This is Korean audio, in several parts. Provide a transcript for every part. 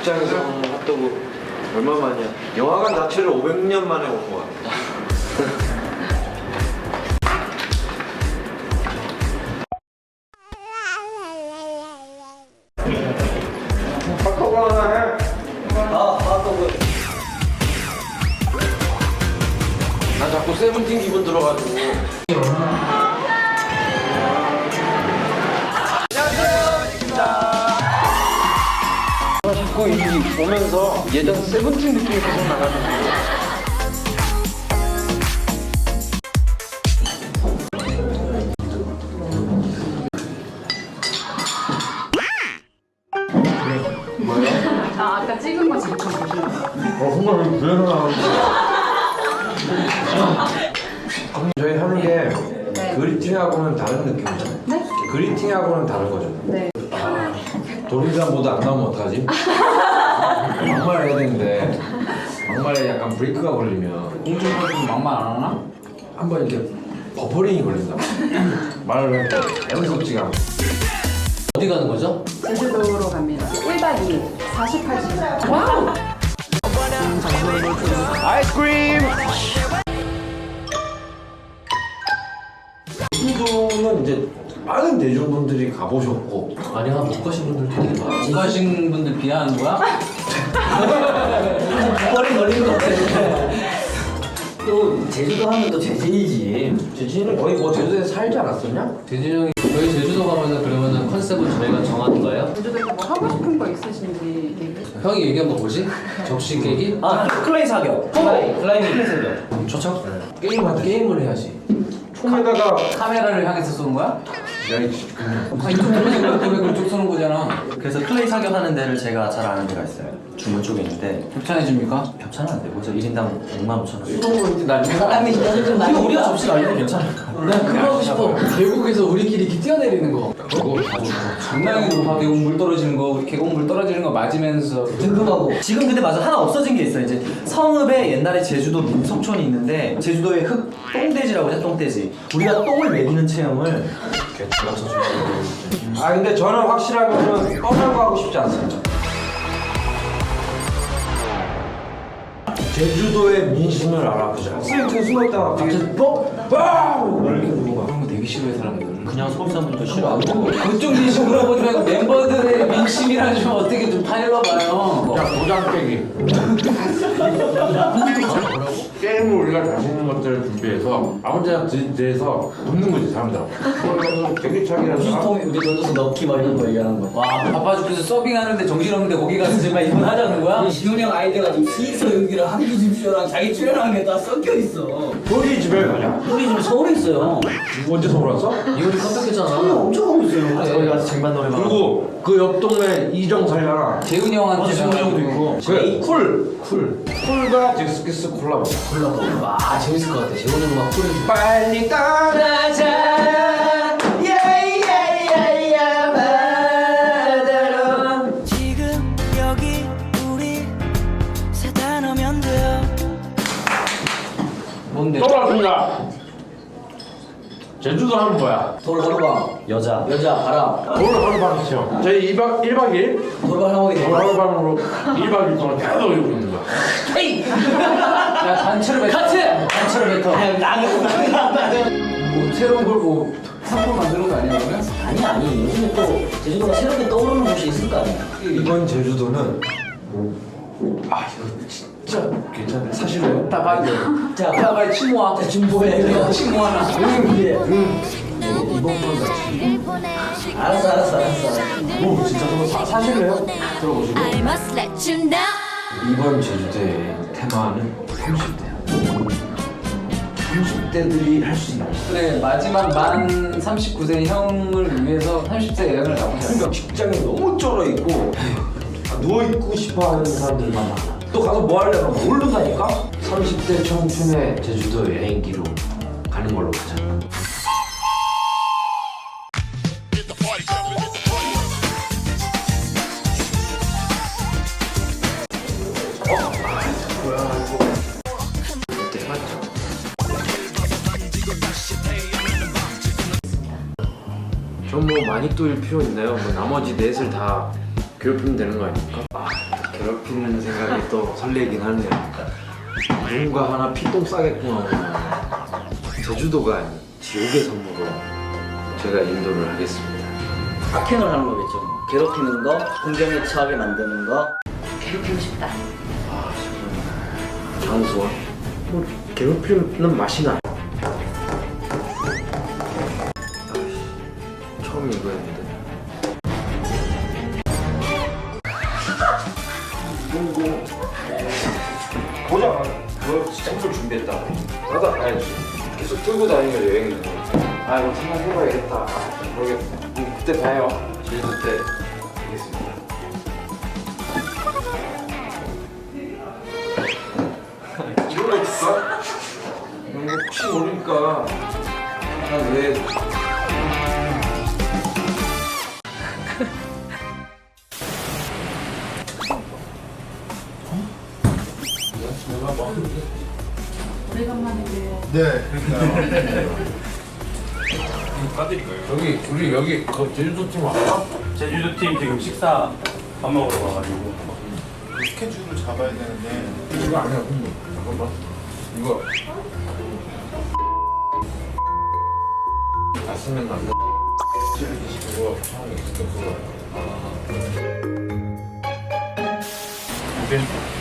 극장에서 먹는 핫도그 얼마 만이야? 영화관 자체를 500년 만에 온 거야. 핫도그 하나 해. 아, 핫도그. 나 자꾸 세븐틴 기분 들어가지고. 자꾸 이 보면서 예전 세븐틴 느낌이 계속 나가지고. 아, 아까 찍은 거 지금 어, 정말 그래서 나오는 저희 하는 게 그리팅하고는 다른 느낌이죠. 네? 그리팅하고는 다른 거죠. 네. 도림산보다 안 나오면 어떡하지? 막말 해야 되는데 막말에 약간 브레이크가 걸리면 공중파도 막말 안 하나? 한번 이렇게 버퍼링이 걸린다. 말을 할때 연속지가 않고. 어디 가는 거죠? 제주도로 갑니다. 1박 2일 48시간. 와우! 아이스크림! 제주도는 이제 많은 대중분들이 가보셨고 아니야 못 가신 분들 되게 많아 못 가신 분들 비하하는 거야? 머리 걸린 것 같아. 또 제주도 하면 또 재진이지. 제주는 거의 뭐 제주도에 살지 않았었냐? 대진이 형이 저희 제주도 가면은 그러면은 컨셉은 저희가 정하는 거예요? 제주도에서 뭐 하고 싶은 거 있으신지 얘기. 형이 얘기한 거 뭐지? 접시 깨기? 아 클라이 사격. 클라이 클라이밍 클라이 사격. 좋죠? 게임하자. 게임을 해야지 총에다가 카메라를 향해서 쏘는 거야? 야이 그냥 아 이쪽 보면 고백을 쪽 쏘는 거잖아 그래서 클레이 사격하는 데를 제가 잘 아는 데가 있어요. 주문 쪽에 있는데 협찬해 줍니까? 협찬은 안 되고 저 1인당 5만 5천 원. 이런 거 이제 나중에 아니 근데 우리가 접시가 알면 괜찮아. 나 그거 하고 싶어. 계곡에서 우리끼리 이렇게 뛰어내리는 거. 그거 다 좋고 장난이 높아 계곡 물 떨어지는 거 우리 계곡 물 떨어지는 거 맞으면서. 궁금하고. 지금 근데 맞아. 하나 없어진 게 있어 이제 성읍에 옛날에 제주도 민속촌이 있는데 제주도의 흙 똥돼지라고 해서 똥돼지. 우리가 똥을 먹이는 체험을 아 근데 저는 확실한 거는 뻔한 거 하고 싶지 않습니다. 제주도의 민심을 알아보자. 스위트 숨었다가 갑자기 뻑! 빵! 이렇게 누가 그런 거 되게 싫어해 사람들은 그냥 소비자분도 싫어 그쪽 민심 물어보지 말고 멤버들의 민심이라 좀 어떻게 좀 타일러봐요 자 도장 깨기. 게임을 우리가 자신 있는 것들을 준비해서 아무 데나 대해서 묻는 거지 사람들. 그래서 대기차기라서 우주통에 우리 던져서 넣기 막 이런 거 얘기하는 거 와 바빠 죽겠어 서빙하는데 정신없는데 거기 가서 정말 이분 하자는 거야? 지훈이 형 아이디어가 지금 스위스 연기랑 한기 집쇼랑 자기 출연한 게다 섞여 있어 우리 집에 가자. 우리 지금 서울에 있어요 언제 서울 왔어? 이혼 이 깜빡했잖아. 엄청 하고 있어요. 거기 가서 쟁반 노래방. 그리고 그 옆 동네 이정 살잖아. 재훈이 형한테 재훈이 형도 있고. 그래 쿨 쿨. 쿨과 잭스키스 콜라보. 와 재밌을 것 같아. 재훈이 형막 소리 빨리 떠나자. 제주도 하는 거야. 돌하루방 여자 여자 바람 돌 하루방 체험. 저희 2박 1박 2일 돌발 하고 돌 하루방으로 1박 2일 동안 계속 이러고 있는 거야. 야 단체로 뱉어 같이! 단체로 뱉어 나는 나는 뭐 새로운 걸뭐 상품 만드는 거 아니야 그러면? 아니 아니 요즘에 또 제주도가 새롭게 떠오르는 곳이 있을 거 아니야 이번 제주도는 아 이거 진짜 괜찮네. 사실은 다 봐야 돼자 야, 빨리 침모아. 준보해 내가 침모 하나. 응 그래 이번 건 알았어 알았어 알았어 오 진짜 저거 사, 사실래요? 들어보시고 이번 제주도의 테마는 30대야. 30대들이 할 수 있는 거. 그래 마지막 만 39세 형을 위해서 30세 여행을 가보자. 그러니까 직장에 너무 쩔어 있고 누워 있고 싶어 하는 사람들만 많아. 또 가서 뭐 하려면 모르다니까. 30대 청춘의 제주도 여행기로 가는 걸로 가자. 전뭐 많이 또일 필요 있나요? 뭐 나머지 넷을 다 괴롭히면 되는 거 아닙니까? 아, 괴롭히는 생각이 또 설레긴 하네요. 누군가 하나 피똥 싸겠구나 오늘. 제주도가 아닌 지옥의 섬으로 제가 인도를 하겠습니다. 악행을 하는 거겠죠. 뭐. 괴롭히는 거, 공경에 처하게 만드는 거. 괴롭히고 싶다. 아 정말 장수와 뭐 괴롭히는 맛이 나. 보자. 너 선물 준비했다. 나도 가야지. 계속 들고 다니면 여행이 돼. 아 이거 생각해봐야겠다. 아, 모르겠어. 음, 그때 봐요. 제주도 때. 알겠습니다. 거 있어? 혹시 모르니까 난왜 오래간만에 봬요. 여기 우리 여기 그 제주도 팀 왔어? 제주도 팀 지금 식사 밥 먹으러 와가지고. 스케줄을 잡아야 되는데. 이거 아니야 근데 잠깐만. 이거. 갔으면 남자 이거 상황이 있을 그거. 지금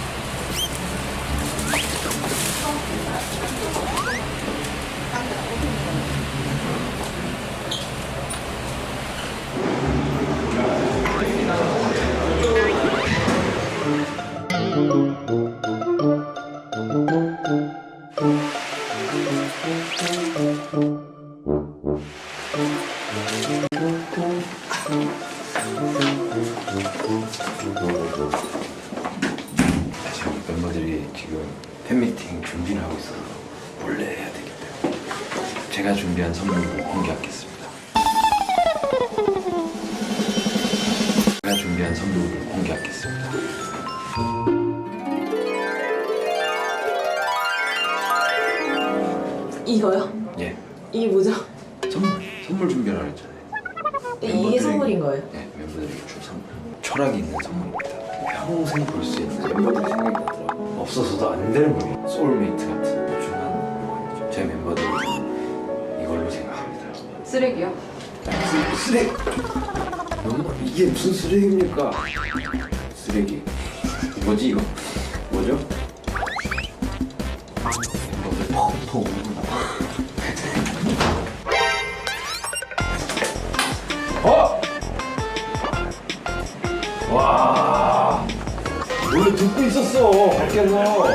제가 준비한 선물을 공개하겠습니다. 제가 준비한 선물을 공개하겠습니다. 이거요? 예, 이게 뭐죠? 선물 선물 준비를 했잖아요. 이게 멤버들에게- 선물인 거예요? 네, 멤버들에게 줄 선물. 철학이 있는 선물입니다. 평생 볼 수 있는 멤버들이 생각보다 없어서도 안 되는 거예요. 소울메이트 같은 물건이죠. 제 이걸로 생각합니다. 쓰레기요? 쓰-. 너무 이게 무슨 쓰레기입니까? 쓰레기. 뭐지 이거? 뭐죠? 펑펑 울고 어! 와! 원래 듣고 있었어 밖에서